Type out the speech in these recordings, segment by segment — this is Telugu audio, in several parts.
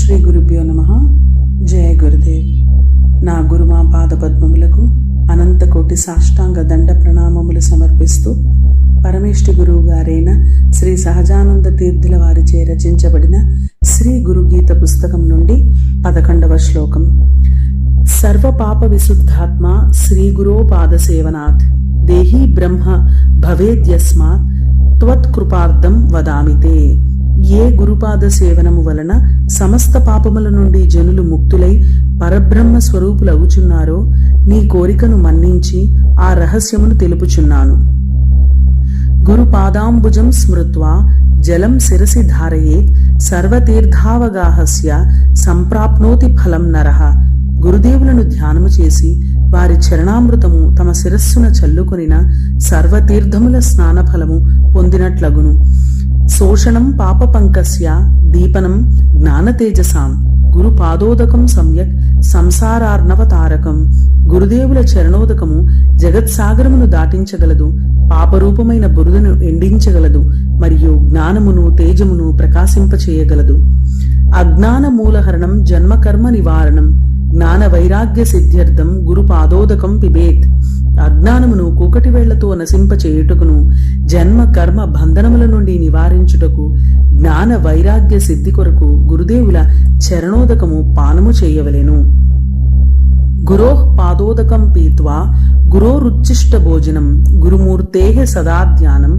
శ్రీ గురుభ్యో నమ. జయ గురుదేవ్. నా గురుమా పాదపద్మములకు అనంతకోటి సాష్టాంగ దండ ప్రణామములు సమర్పిస్తూ పరమేష్టి గురువు గారైన శ్రీ సహజానంద తీర్థుల వారిచే రచించబడిన శ్రీ గురుగీత పుస్తకం నుండి పదకొండవ శ్లోకం. సర్వ పాప విశుద్ధాత్మ శ్రీ గురో పాద దేహీ బ్రహ్మ భవేద్యస్మాత్. త్వత్కృపార్థం వదామితే ఏ గురుపాద సేవనము వలన సమస్త పాపముల నుండి జనులు ముక్తులై పరబ్రహ్మ స్వరూపులవుచున్నారో నీ కోరికను మన్నించి ఆ రహస్యమును తెలుపుచున్నాను. గురుపాదాంబుజం స్మృత్వా జలం శిరసి ధారయేత్ సర్వతీర్థావగాహస్య సంప్రాప్నోతి ఫలం నరః గురుదేవులను ధ్యానము చేసి వారి చరణామృతము తమ శిరస్సున చల్లుకొనిన సర్వతీర్థముల స్నానఫలము పొందినట్లగును. శోషణం పాపపంకస్య దీపనం జ్ఞానతేజసాం. గురుపాదోదకం సమ్యక్ సంసారార్ణవ తారకం గురుదేవుల చరణోదకము జగత్సాగరమును దాటించగలదు పాపరూపమైన బురదను ఎండించగలదు మరియు జ్ఞానమును తేజమును ప్రకాశింపచేయగలదు. అజ్ఞాన మూలహరణం జన్మకర్మ నివారణం జ్ఞాన వైరాగ్య సిద్ధ్యర్థం గురుపాదోదకం పిబేత్. అజ్ఞానమును కూకటి వేళ్ళతో నశింపచేయుటకును జన్మ కర్మ బంధనముల నుండి నివారించుటకు జ్ఞాన వైరాగ్య సిద్ధి కొరకు గురుదేవుల చరణోదకము పానము చేయవలెను. గురోః పాదోదకం పీత్వా గురోరుచ్చిష్ట భోజనం గురుమూర్తే సదా ధ్యానం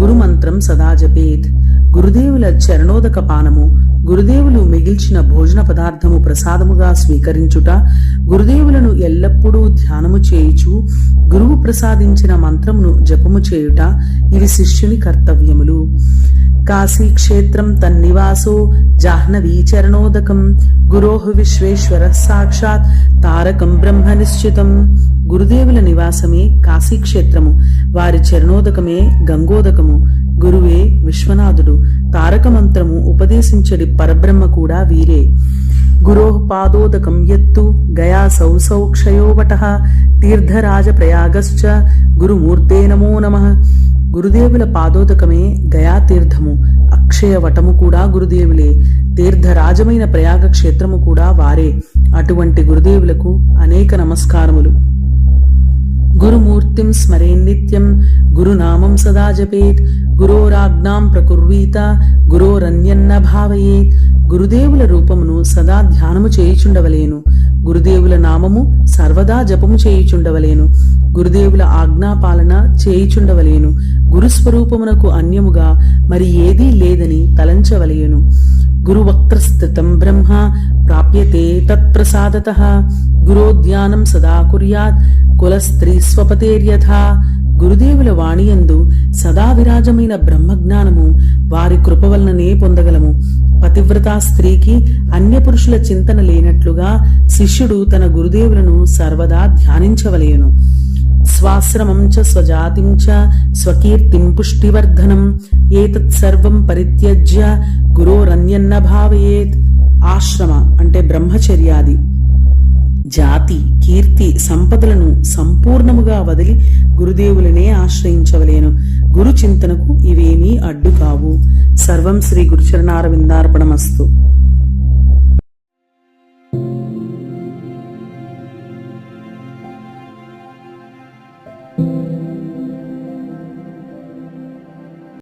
గురుమంత్రం సదా జపేత్. గురుదేవుల చరణోదక పానము గురుదేవులు మిగిల్చిన భోజన పదార్థము ప్రసాదముగా స్వీకరించుట గురుదేవులను ఎల్లప్పుడూ ధ్యానము చేయుచు గురువు ప్రసాదించిన మంత్రమును జపము చేయుట ఇవి శిష్యుని కర్తవ్యములు. కాశీక్షేత్రం తన్నివాసో జాహ్నవీ చరణోదకం విశ్వేశ్వర సాక్షాత్ తారకం బ్రహ్మ నిశ్చితం. గురుదేవుల నివాసమే కాశీక్షేత్రము వారి చరణోదకమే గంగోదకము. గురువే విశ్వనాథుడు తారక మంత్రము ఉపదేశించడి పరబ్రహ్మ కూడా వీరే. గురోః పాదోదకం ఎత్తు గయా సౌసౌ క్షయోవట తీర్థరాజ ప్రయాగశ్చ గురుమూర్తే నమో నమః. గురుదేవుల పాదోదకమే గయాతీర్థము అక్షయ వటము కూడా గురుదేవులే. తీర్థరాజమైన ప్రయాగ క్షేత్రము కూడా వారే. అటువంటి గురుదేవులకు అనేక నమస్కారములు. గురుమూర్తిం స్మరే నిత్యం గురునామం సదా జపేత్ గురోరాజ్ఞాం ప్రకుర్వీత గురోరన్యన్న భావయేత్ గురుదేవుల రూపమును సదా ధ్యానము చేయుచుండవలేను గురుదేవుల నామము సర్వదా జపము చేయుచుండవలేను గురుదేవుల ఆజ్ఞాపాలన చేయుచుండవలేను గురుస్వరూపమునకు అన్యముగా మరి ఏదీ లేదని తలంచవలేను. గురువక్త్రస్థితం బ్రహ్మ ప్రాప్యతే తత్ప్రసాదత. గురోద్యానం సదా కుర్యాత్ కులస్త్రీ స్వపతేర్యథా గురుదేవుల వాణియందు సదా విరాజమైన బ్రహ్మజ్ఞానము వారి కృప వలననే పొందగలము పతివ్రతా స్త్రీకి అన్య పురుషుల చింతన లేనట్లుగా శిష్యుడు తన గురుదేవులను సర్వదా ధ్యానించవలేను స్వాశ్రమం చ స్వజాతిం చ స్వకీర్తిం పుష్టివర్ధనం ఏతత్ సర్వం పరిత్యజ్య గురోరన్యన్న భావయేత్ ఆశ్రమ అంటే బ్రహ్మచర్యాది। జాతి కీర్తి సంపదలను సంపూర్ణముగా వదిలి గురుదేవులనే ఆశ్రయించవలేను. గురు చింతనకు ఇవేమీ అడ్డు కావు సర్వం శ్రీ గురుచరణారవిందార్పణమస్తు.